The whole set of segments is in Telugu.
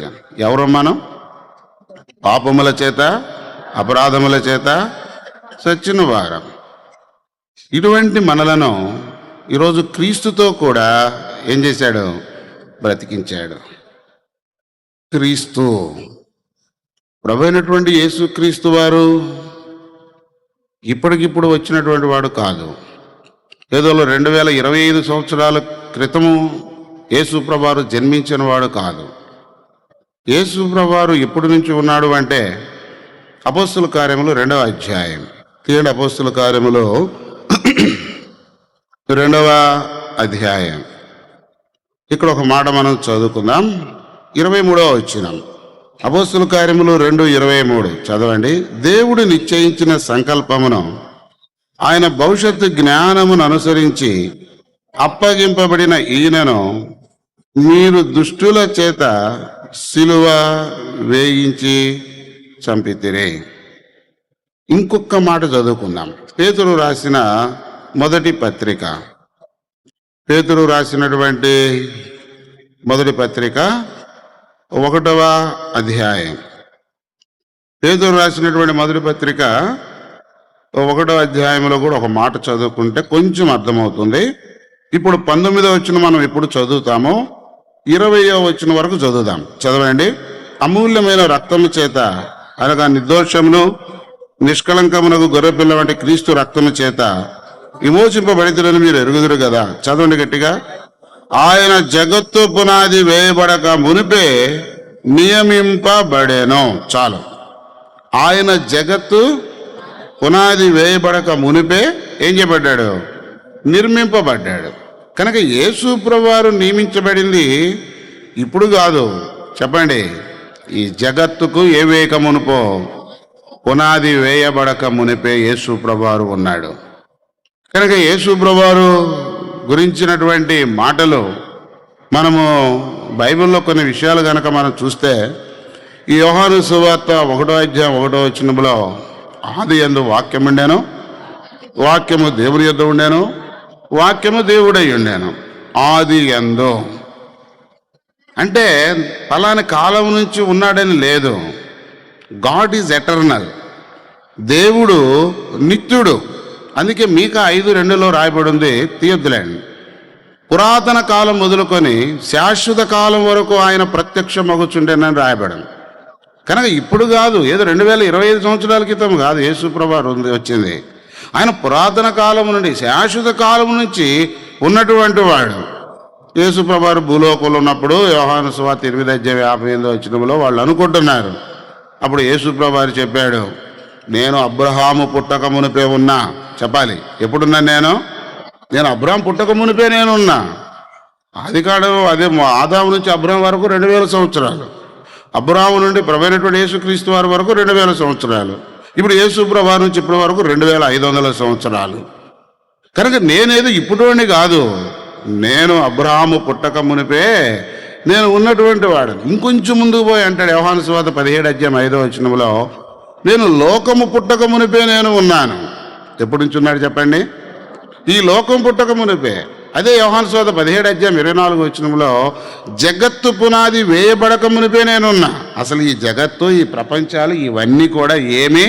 బ్రతికించాను ఎవరు మనం? పాపముల చేత అపరాధముల చేత సచ్చిన వారం. ఇటువంటి మనలను ఈరోజు క్రీస్తుతో కూడా ఏం చేశాడు? బ్రతికించాడు. క్రీస్తు. ప్రభు అయినటువంటి యేసు క్రీస్తు వారు ఇప్పటికిప్పుడు వచ్చినటువంటి వాడు కాదు. ఏదో రెండు వేల ఇరవై ఐదు సంవత్సరాల క్రితము యేసు ప్రభారు జన్మించిన వాడు కాదు. యేసుప్రభువారు ఎప్పటి నుంచి ఉన్నాడు అంటే అపోస్తుల కార్యములు రెండవ అధ్యాయం. తీయండి అపోస్తుల కార్యములు. రెండవ అధ్యాయం. ఇక్కడ ఒక మాట మనం చదువుకుందాం. ఇరవై మూడవ వచ్చినాం అపోస్తుల కార్యములు రెండు ఇరవై మూడు. చదవండి. దేవుడు నిశ్చయించిన సంకల్పమును ఆయన భవిష్యత్తు జ్ఞానమును అనుసరించి అప్పగింపబడిన ఈయనను మీరు దుష్టుల చేత సిలువ వేయించి చంపితిరే. ఇంకొక మాట చదువుకుందాం. పేతురు రాసిన మొదటి పత్రిక. పేతురు రాసినటువంటి మొదటి పత్రిక ఒకటవ అధ్యాయం. పేతురు రాసినటువంటి మొదటి పత్రిక ఒకటో అధ్యాయంలో కూడా ఒక మాట చదువుకుంటే కొంచెం అర్థమవుతుంది. ఇప్పుడు పంతొమ్మిదో వచ్చిన మనం ఎప్పుడు చదువుతామో ఇరవయో వచ్చిన వరకు చదువుదాం. చదవండి. అమూల్యమైన రక్తము చేత అనగా నిర్దోషమును నిష్కళంకమునకు గొర్రెపిల్ల వంటి క్రీస్తు రక్తము చేత విమోచింపబడితులని మీరు ఎరుగుదురు కదా. చదవండి గట్టిగా. ఆయన జగత్తు పునాది వేయబడక మునిపే నియమింపబడేను. చాలు. ఆయన జగత్తు పునాది వేయబడక మునిపే ఏం చేయబడ్డాడు? నిర్మింపబడ్డాడు. కనుక యేసు ప్రభువారు నియమించబడింది ఇప్పుడు కాదు. చెప్పండి. ఈ జగత్తుకు ఏ మునుపో పునాది వేయబడక మునిపే యేసు ప్రభువారు ఉన్నాడు. కనుక యేసు ప్రభువారు గురించినటువంటి మాటలు మనము బైబిల్లో కొన్ని విషయాలు కనుక మనం చూస్తే ఈ యోహాను సువార్త ఒకటో అధ్యాయం ఒకటో వచ్చినప్పుడు ఆది ఎందు వాక్యం ఉండేను వాక్యము దేవుని యొద్ద ఉండేను. వాక్యము దేవుడై ఉండాను. ఆది ఎందో. అంటే ఫలాని కాలం నుంచి ఉన్నాడని లేదు. God is eternal. దేవుడు నిత్యుడు. అందుకే మీక ఐదు రెండులో రాయబడి ఉంది పురాతన కాలం మొదలుకొని శాశ్వత కాలం వరకు ఆయన ప్రత్యక్ష మగుచుండేనని రాయబడింది. కనుక ఇప్పుడు కాదు ఏదో రెండు వేల ఇరవై ఐదు సంవత్సరాల క్రితం కాదు యేసుప్రభారు వచ్చింది. ఆయన పురాతన కాలం నుండి శాశ్వత కాలం నుంచి ఉన్నటువంటి వాడు. యేసుప్రభారు భూలోకంలో ఉన్నప్పుడు యోహాను సువార్త ఎనిమిది అధ్యాయం యాభై ఎనిమిది వచ్చినప్పుడు వాళ్ళు అనుకుంటున్నారు. అప్పుడు యేసుప్రభారు చెప్పాడు నేను అబ్రహాము పుట్టక మునిపే ఉన్నా. చెప్పాలి. ఎప్పుడున్నా నేను? నేను అబ్రహాం పుట్టక మునిపే నేను ఉన్నా. అది కాడం అదే మా- ఆదాము నుంచి అబ్రహం వరకు రెండు వేల సంవత్సరాలు. అబ్రహాము నుండి ప్రభైనటువంటి యేసుక్రీస్తు వారి వరకు రెండు వేల సంవత్సరాలు. ఇప్పుడు యేసు ప్రభా నుంచి ఇప్పటి వరకు రెండు వేల ఐదు వందల సంవత్సరాలు. కనుక నేనేదో ఇప్పుడోని కాదు. నేను అబ్రహాము పుట్టక మునిపే నేను ఉన్నటువంటి వాడు ఇంకొంచెం ముందుకు పోయి అంటాడు వ్యవహాన స్వాత పదిహేడు అధ్యాయం ఐదో వచనంలో నేను లోకము పుట్టక మునిపే నేను ఉన్నాను. ఎప్పటి నుంచి ఉన్నాడు చెప్పండి? ఈ లోకం పుట్టక మునిపే. అదే యోహాన్ సోద పదిహేడు అధ్యాయం ఇరవై నాలుగు వచ్చినంలో జగత్తు పునాది వేయబడక మునిపే నేనున్నా. అసలు ఈ జగత్తు ఈ ప్రపంచాలు ఇవన్నీ కూడా ఏమీ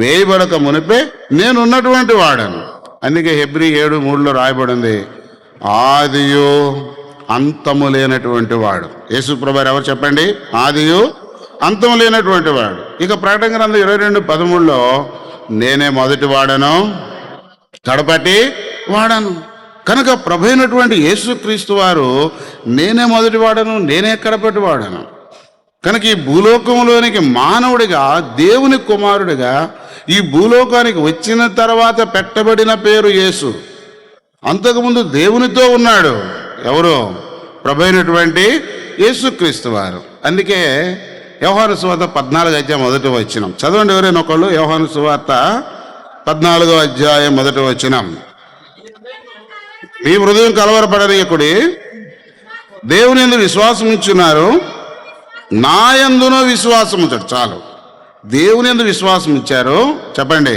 వేయబడక మునిపే నేను ఉన్నటువంటి వాడను. అందుకే హెబ్రి ఏడు మూడులో రాయబడింది ఆదియు అంతము లేనటువంటి వాడు. యేసుప్రభారు ఎవరు చెప్పండి? ఆదియు అంతము లేనటువంటి వాడు. ఇక ప్రకటన గ్రంథం ఇరవై రెండు పదమూడులో నేనే మొదటి వాడను కడపటి వాడను. కనుక ప్రభైనటువంటి యేసుక్రీస్తు వారు నేనే మొదటి వాడను నేనే కడపటి వాడను కనుక ఈ భూలోకంలోనికి మానవుడిగా దేవుని కుమారుడిగా ఈ భూలోకానికి వచ్చిన తర్వాత పెట్టబడిన పేరు యేసు. అంతకుముందు దేవునితో ఉన్నాడు. ఎవరు? ప్రభైనటువంటి యేసుక్రీస్తు వారు. అందుకే వ్యవహార సువార్త పద్నాలుగు అధ్యాయం మొదటి వచ్చినాం చదవండి ఎవరైనా ఒకళ్ళు వ్యవహార సువార్త పద్నాలుగో అధ్యాయం మొదటి వచ్చినాం మీ హృదయం కలవరపడనీయకుడి దేవుని ఎందు విశ్వాసం ఇచ్చున్నారు నా యందునో విశ్వాసం ఉంచాడు. చాలు. దేవుని ఎందు విశ్వాసం ఇచ్చారు చెప్పండి.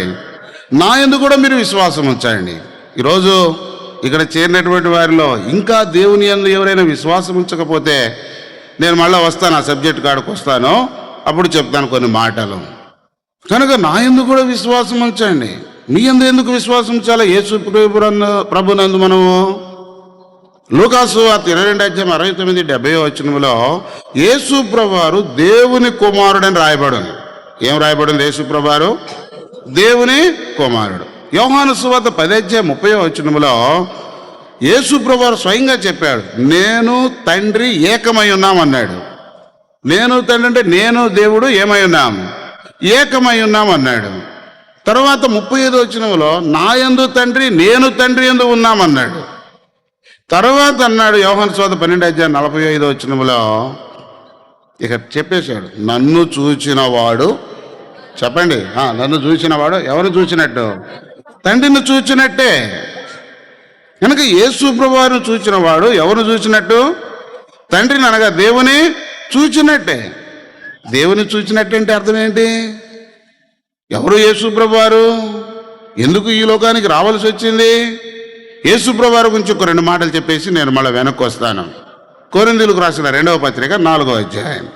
నా ఎందు కూడా మీరు విశ్వాసం ఉంచండి. ఈరోజు ఇక్కడ చేరినటువంటి వారిలో ఇంకా దేవుని ఎందు ఎవరైనా విశ్వాసం ఉంచకపోతే నేను మళ్ళీ వస్తాను ఆ సబ్జెక్ట్ కాడికి వస్తాను. అప్పుడు చెప్తాను కొన్ని మాటలు. కనుక నా ఎందు కూడా విశ్వాసం ఉంచండి. మీ అందు ఎందుకు విశ్వాసం ఉంచాలి? యేసు ప్రభునందు ప్రభునందు మనము. లూకాసు ఆ ఇరవై రెండు అధ్యాయం అరవై తొమ్మిది డెబ్బై వచనంలో యేసు ప్రభువారు దేవుని కుమారుడని రాయబడింది ఏం రాయబడింది యేసు ప్రభువారు దేవుని కుమారుడు. యోహాను సువార్త పది అధ్యాయం ముప్పై వచనంలో యేసు ప్రభువారు స్వయంగా చెప్పాడు నేను తండ్రి ఏకమై ఉన్నాం అన్నాడు. నేను తండ్రి అంటే నేను దేవుడు ఏమై ఉన్నాం? ఏకమై ఉన్నామన్నాడు అన్నాడు. తర్వాత ముప్పై ఐదు వచ్చినంలో నా యందు తండ్రి నేను తండ్రి ఎందు ఉన్నామన్నాడు. తర్వాత అన్నాడు యోహన్ సోద పన్నెండు అధ్యాయ నలభై ఐదు వచ్చినంలో ఇక చెప్పేశాడు నన్ను చూచినవాడు చెప్పండి నన్ను చూసినవాడు ఎవరు చూసినట్టు తండ్రిని చూచినట్టే. కనుక యేసు ప్రభువారు చూచినవాడు ఎవరు చూసినట్టు తండ్రిని అనగా దేవుని చూచినట్టే. దేవుని చూచినట్టు అంటే అర్థం ఏంటి? ఎవరు యేసు ఎందుకు ఈ లోకానికి రావాల్సి వచ్చింది? యేసు గురించి ఒక రెండు మాటలు చెప్పేసి నేను మళ్ళీ వెనక్కి వస్తాను. కొరిందులకు రాసిన రెండవ పత్రిక నాలుగవ అధ్యాయం.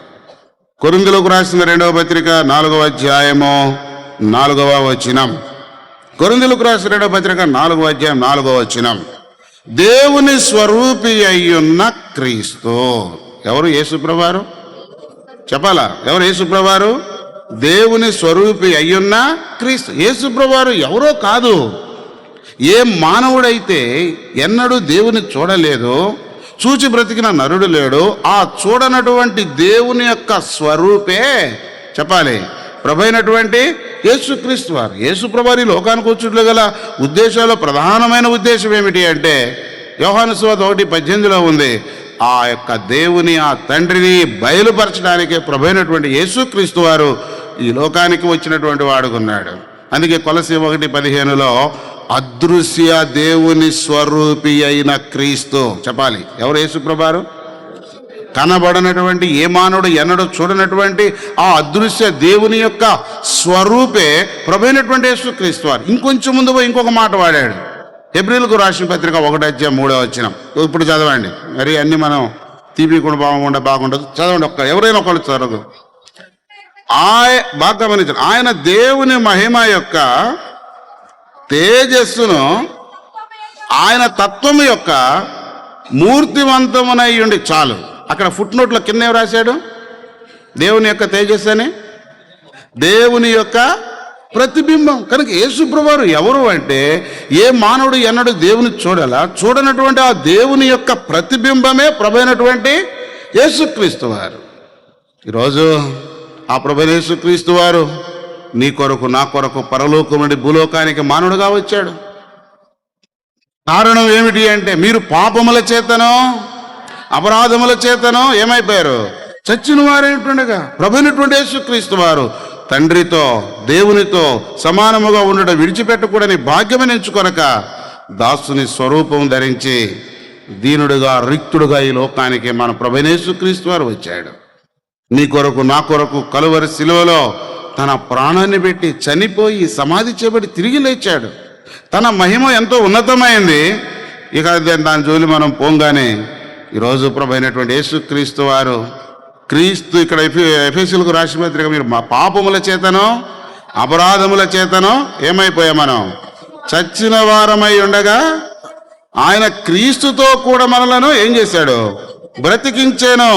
కొరిందులకు రాసిన రెండవ పత్రిక నాలుగవ అధ్యాయము నాలుగవ వచనం. కొరిందులకు రాసిన రెండవ పత్రిక నాలుగవ అధ్యాయం నాలుగవ వచనం. దేవుని స్వరూపి అయ్యున్న క్రీస్తు. ఎవరు యేసుప్రభారు చెప్పాలా? ఎవరు యేసుప్రభారు దేవుని స్వరూపి అయ్యున్న క్రీస్తు. యేసుప్రభువారు ఎవరో కాదు. ఏ మానవుడైతే ఎన్నడూ దేవుని చూడలేదు చూచి బ్రతికిన నరుడు లేడు ఆ చూడనటువంటి దేవుని యొక్క స్వరూపే చెప్పాలి. ప్రభైనటువంటి యేసుక్రీస్తు వారు. యేసుప్రభారి లోకానికి వచ్చుట్లు గల ఉద్దేశాల్లో ప్రధానమైన ఉద్దేశం ఏమిటి అంటే యోహాను ఒకటి పద్దెనిమిదిలో ఉంది ఆ యొక్క దేవుని ఆ తండ్రిని బయలుపరచడానికి ప్రభైనటువంటి యేసుక్రీస్తు వారు ఈ లోకానికి వచ్చినటువంటి వాడుకున్నాడు. అందుకే కొలసి ఒకటి పదిహేనులో అదృశ్య దేవుని స్వరూపి అయిన క్రీస్తు చెప్పాలి. ఎవరు యేసుప్రభారు కనబడనటువంటి ఏ మానవుడు ఎన్నడూ చూడనటువంటి ఆ అదృశ్య దేవుని యొక్క స్వరూపే ప్రభైనటువంటి యేసుక్రీస్తు వారు. ఇంకొంచెం ముందు పోయి ఇంకొక మాట వాడాడు. ఎబ్రిల్కు రాసిన పత్రిక ఒకటి మూడో వచ్చిన ఇప్పుడు చదవండి. మరి అన్ని మనం తీపి కూడా బాగుండా బాగుండదు. చదవండి ఒక్క ఎవరైనా ఒకళ్ళు చదవదు ఆయ బాగా గమనించండి. ఆయన దేవుని మహిమ యొక్క తేజస్సును ఆయన తత్వం యొక్క మూర్తివంతమునై ఉండి చాలు. అక్కడ ఫుట్ నోట్లో కింద ఏం రాశాడు? దేవుని యొక్క తేజస్సు అని? దేవుని యొక్క ప్రతిబింబం. కనుక యేసుప్రభువారు ఎవరు అంటే ఏ మానవుడు ఎన్నడు దేవుని చూడాలా. చూడనటువంటి ఆ దేవుని యొక్క ప్రతిబింబమే ప్రభైనటువంటి యేసుక్రీస్తు వారు. ఈరోజు ఆ ప్రభు క్రీస్తు వారు నీ కొరకు నా కొరకు పరలోకం నుండి భూలోకానికి మానవుడుగా వచ్చాడు. కారణం ఏమిటి అంటే మీరు పాపముల చేతనో అపరాధముల చేతనో ఏమైపోయారు? చచ్చిన వారేటుండగా ప్రభునటువంటి యేసుక్రీస్తు వారు తండ్రితో దేవునితో సమానముగా ఉండడం విడిచిపెట్టకూడని భాగ్యమని ఎంచుకొనక దాసుని స్వరూపం ధరించి దీనుడుగా రిక్తుడుగా ఈ లోకానికి మన ప్రభునేసుక్రీస్తు వారు వచ్చాడు. నీ కొరకు నా కొరకు కలువరి శిలువలో తన ప్రాణాన్ని పెట్టి చనిపోయి సమాధి చేయబడి తిరిగి లేచాడు. తన మహిమ ఎంతో ఉన్నతమైంది. ఇక దాని జోలి మనం పోంగానే ఈరోజు ప్రభైనటువంటి యేసుక్రీస్తు వారు క్రీస్తు ఇక్కడ ఎఫీ ఎఫీసులకు రాసిన పత్రిక మీరు మా పాపముల చేతనో అపరాధముల చేతనో ఏమైపోయా మనం? చచ్చిన వారమై ఉండగా ఆయన క్రీస్తుతో కూడా మనలను ఏం చేశాడు? బ్రతికించాను.